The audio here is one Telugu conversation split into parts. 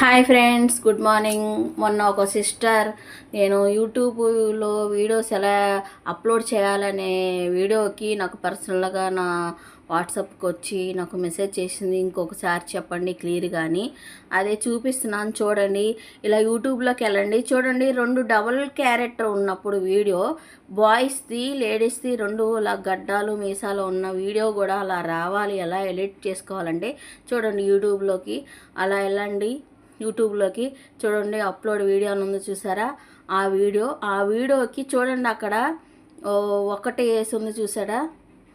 Hi friends good morning. మొన్న ఒక సిస్టర్ నేను యూట్యూబ్లో వీడియోస్ ఎలా అప్లోడ్ చేయాలనే వీడియోకి నాకు పర్సనల్గా నా వాట్సాప్కి వచ్చి నాకు మెసేజ్ చేసింది. ఇంకొకసారి చెప్పండి క్లియర్గా అని అదే చూపిస్తున్నాను చూడండి. ఇలా యూట్యూబ్లోకి వెళ్ళండి. చూడండి రెండు డబల్ క్యారెక్టర్ ఉన్నప్పుడు వీడియో బాయ్స్ది లేడీస్ది రెండు ఇలా గడ్డాలు మీసాలు ఉన్న వీడియో కూడా అలా రావాలి. ఎలా ఎడిట్ చేసుకోవాలంటే చూడండి యూట్యూబ్లోకి. అలా వెళ్ళండి. యూట్యూబ్లోకి చూడండి అప్లోడ్ వీడియో అని ఉంది చూసారా? ఆ వీడియో ఆ వీడియోకి చూడండి అక్కడ ఒకటే ఒకటి వేసి ఉంది చూసారా?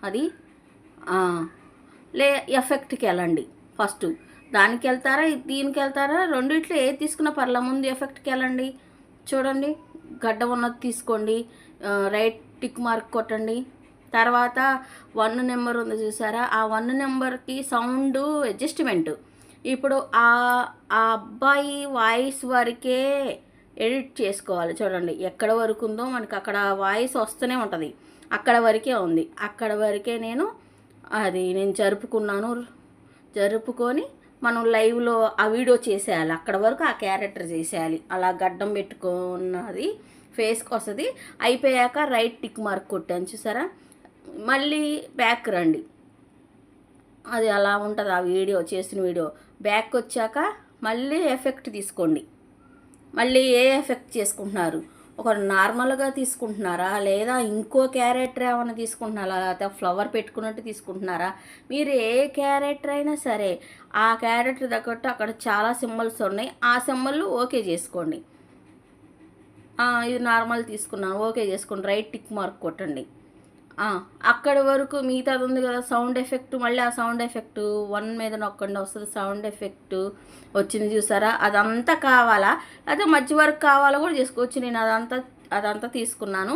అది? లే ఎఫెక్ట్కి వెళ్ళండి ఫస్ట్. దానికి వెళ్తారా దీనికి వెళ్తారా? రెండిట్లో ఏది తీసుకున్నా పర్లే ముందు ఎఫెక్ట్కి వెళ్ళండి. చూడండి గడ్డ ఉన్నది తీసుకోండి రైట్ టిక్ మార్క్ కొట్టండి. తర్వాత వన్ నెంబర్ ఉంది చూసారా? ఆ వన్ నెంబర్కి సౌండ్ అడ్జస్ట్మెంట్. ఇప్పుడు ఆ ఆ అబ్బాయి వాయిస్ వరకే ఎడిట్ చేసుకోవాలి. చూడండి ఎక్కడ వరకు ఉందో మనకి అక్కడ వాయిస్ వస్తూనే ఉంటుంది. అక్కడ వరకే ఉంది. అక్కడ వరకే నేను అది నేను జరుపుకున్నాను. జరుపుకొని మనం లైవ్లో ఆ వీడియో చేసేయాలి. అక్కడ వరకు ఆ క్యారెక్టర్ చేసేయాలి. అలా గడ్డం పెట్టుకున్నది ఫేస్కి వస్తుంది అయిపోయాక రైట్ టిక్ మార్క్ కొట్టాను చూసారా? మళ్ళీ బ్యాక్ రండి. అది అలా ఉంటుంది ఆ వీడియో చేసిన వీడియో. బ్యాక్ వచ్చాక మళ్ళీ ఎఫెక్ట్ తీసుకోండి. మళ్ళీ ఏ ఎఫెక్ట్ చేసుకుంటున్నారు? ఒక నార్మల్గా తీసుకుంటున్నారా? లేదా ఇంకో క్యారెక్టర్ ఏమైనా తీసుకుంటున్నారా? లేకపోతే ఫ్లవర్ పెట్టుకున్నట్టు తీసుకుంటున్నారా? మీరు ఏ క్యారెక్టర్ అయినా సరే ఆ క్యారెక్టర్ తగ్గట్టు అక్కడ చాలా సింబల్స్ ఉన్నాయి. ఆ సింబల్ ఓకే చేసుకోండి. ఇది నార్మల్ తీసుకున్నాను. ఓకే చేసుకోండి రైట్ టిక్ మార్క్ కొట్టండి. అక్కడ వరకు మిగతాది ఉంది కదా సౌండ్ ఎఫెక్ట్ మళ్ళీ ఆ సౌండ్ ఎఫెక్ట్ వన్ మీద నొక్కండి వస్తుంది సౌండ్ ఎఫెక్ట్ వచ్చింది చూసారా? అదంతా కావాలా? అయితే మధ్య వరకు కావాలా కూడా చేసుకోవచ్చు. నేను అదంతా అదంతా తీసుకున్నాను.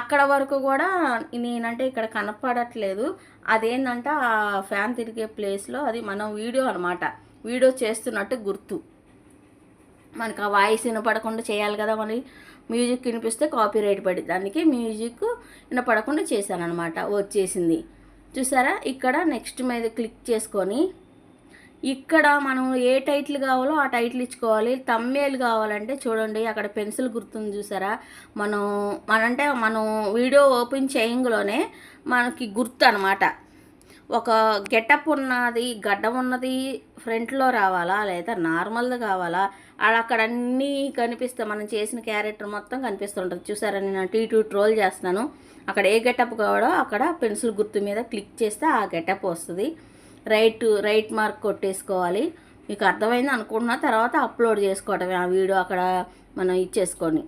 అక్కడ వరకు కూడా నేనంటే ఇక్కడ కనపడట్లేదు. అదేంటంటే ఆ ఫ్యాన్ తిరిగే ప్లేస్లో అది మనం వీడియో అనమాట వీడియో చేస్తున్నట్టు గుర్తు. మనకు ఆ వాయిస్ వినపడకుండా చేయాలి కదా మరి. మ్యూజిక్ వినిపిస్తే కాపీ రైట్ పడి దానికి మ్యూజిక్ వినపడకుండా చేశాను అనమాట వచ్చేసింది. చూసారా? ఇక్కడ నెక్స్ట్ మీద క్లిక్ చేసుకొని ఇక్కడ మనం ఏ టైటిల్ కావాలో ఆ టైటిల్ ఇచ్చుకోవాలి. తమ్మేలు కావాలంటే చూడండి అక్కడ పెన్సిల్ గుర్తుంది చూసారా? మనం మనంటే మనం వీడియో ఓపెన్ చేయంగలోనే మనకి గుర్తు అనమాట ఒక గెటప్ ఉన్నది గడ్డం ఉన్నది ఫ్రంట్లో రావాలా లేదా నార్మల్ది కావాలా? అక్కడ అన్నీ కనిపిస్తే మనం చేసిన క్యారెక్టర్ మొత్తం కనిపిస్తుంటుంది. చూసారా నేను టీ టూ ట్రోల్ చేస్తున్నాను. అక్కడ ఏ గెటప్ కావాలో అక్కడ పెన్సిల్ గుర్తు మీద క్లిక్ చేస్తే ఆ గెటప్ వస్తుంది. రైట్ రైట్ మార్క్ కొట్టేసుకోవాలి. మీకు అర్థమైంది అనుకుంటున్నా. తర్వాత అప్లోడ్ చేసుకోవటమే ఆ వీడియో అక్కడ మనం ఇచ్చేసుకొని